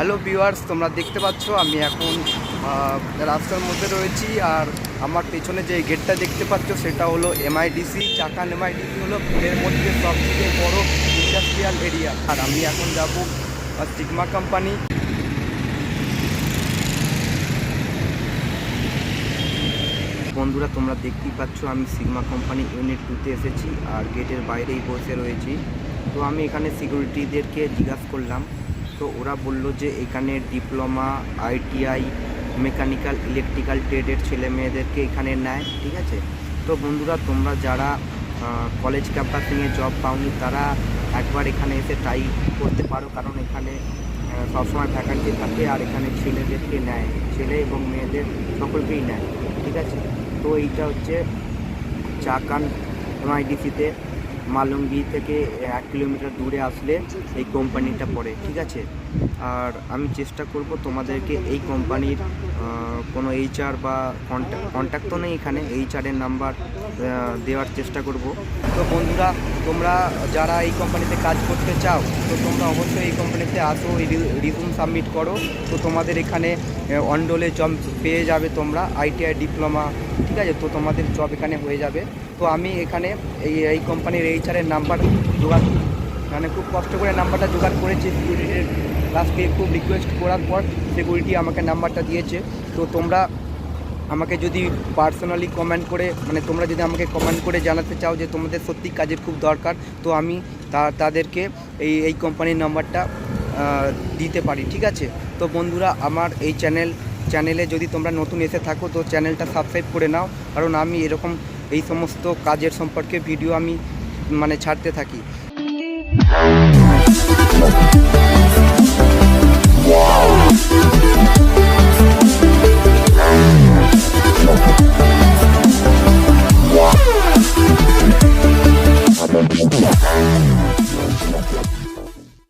Hello viewers, তোমরা দেখতে পাচ্ছ, আমি এখন রাস্তার মধ্যে রয়েছি আর আমার পেছনে যে গেটটা দেখতে পাচ্ছ, সেটা হলো এমআইডিসি চাকান এমআইডিসি হলো পুনের মধ্যে সবথেকে বড় ইন্ডাস্ট্রিয়াল এরিয়া আর আমি এখন যাব সিগমা কোম্পানি বন্ধুরা, তোমরা দেখতেই পাচ্ছ, আমি সিগমা কোম্পানি ইউনিট টুতে এসেছি আর গেটের বাইরেই বসে রয়েছি। তো আমি এখানে সিকিউরিটিদেরকে জিজ্ঞাসা করলাম তো ওরা বলল যে এখানে ডিপ্লোমা, আইটিআই, মেকানিক্যাল, ইলেকট্রিক্যাল ট্রেডের ছেলে মেয়েদেরকে এখানে নেয়, ঠিক আছে? তো বন্ধুরা, তোমরা যারা কলেজ ক্যাম্পাসিংয়ে জব পাওনি, তারা একবার এখানে এসে ট্রাই করতে পারো, কারণ এখানে সবসময় ভ্যাকান্সি থাকে আর এখানে ছেলেদেরকে নেয়। ছেলে এবং মেয়েদের সকলকেই নেয়, ঠিক আছে? তো এইটা হচ্ছে চাকান এমআইডিসিতে মালঙ্গি থেকে এক কিলোমিটার দূরে আসলে এই কোম্পানিটা পড়ে, ঠিক আছে? আর আমি চেষ্টা করব তোমাদেরকে এই কোম্পানির কোনো এইচআর বা কন্ট্যাক্ট তো নেই এখানে। এইচআরের নাম্বার দেওয়ার চেষ্টা করব। তো বন্ধুরা, তোমরা যারা এই কোম্পানিতে কাজ করতে চাও, তো তোমরা অবশ্যই এই কোম্পানিতে আসো রিজুম সাবমিট করো। তো তোমাদের এখানে অন্ডলে জব পেয়ে যাবে তোমরা আইটিআই ডিপ্লোমা ঠিক আছে? তো তোমাদের জব এখানে হয়ে যাবে। তো আমি এখানে এই এই কোম্পানির এইচআরের নাম্বার জোগাড় মানে খুব কষ্ট করে নাম্বারটা জোগাড় করেছি। কাছকে খুব রিকোয়েস্ট করার পর সিকিউরিটি আমাকে নাম্বারটা দিয়েছে। তো তোমরা আমাকে যদি পার্সোনালি কমেন্ট করে মানে তোমরা যদি আমাকে কমেন্ট করে জানাতে চাও যে তোমাদের সত্যি কাজের খুব দরকার, তো আমি তাদেরকে এই এই কোম্পানির নাম্বারটা দিতে পারি, ঠিক আছে? তো বন্ধুরা, আমার এই চ্যানেল চ্যানেলে যদি তোমরা নতুন এসে থাকো, তো চ্যানেলটা সাবস্ক্রাইব করে নাও। কারণ আমি এরকম এই সমস্ত কাজের সম্পর্কে ভিডিও আমি মানে ছাড়তে থাকি. Yeah.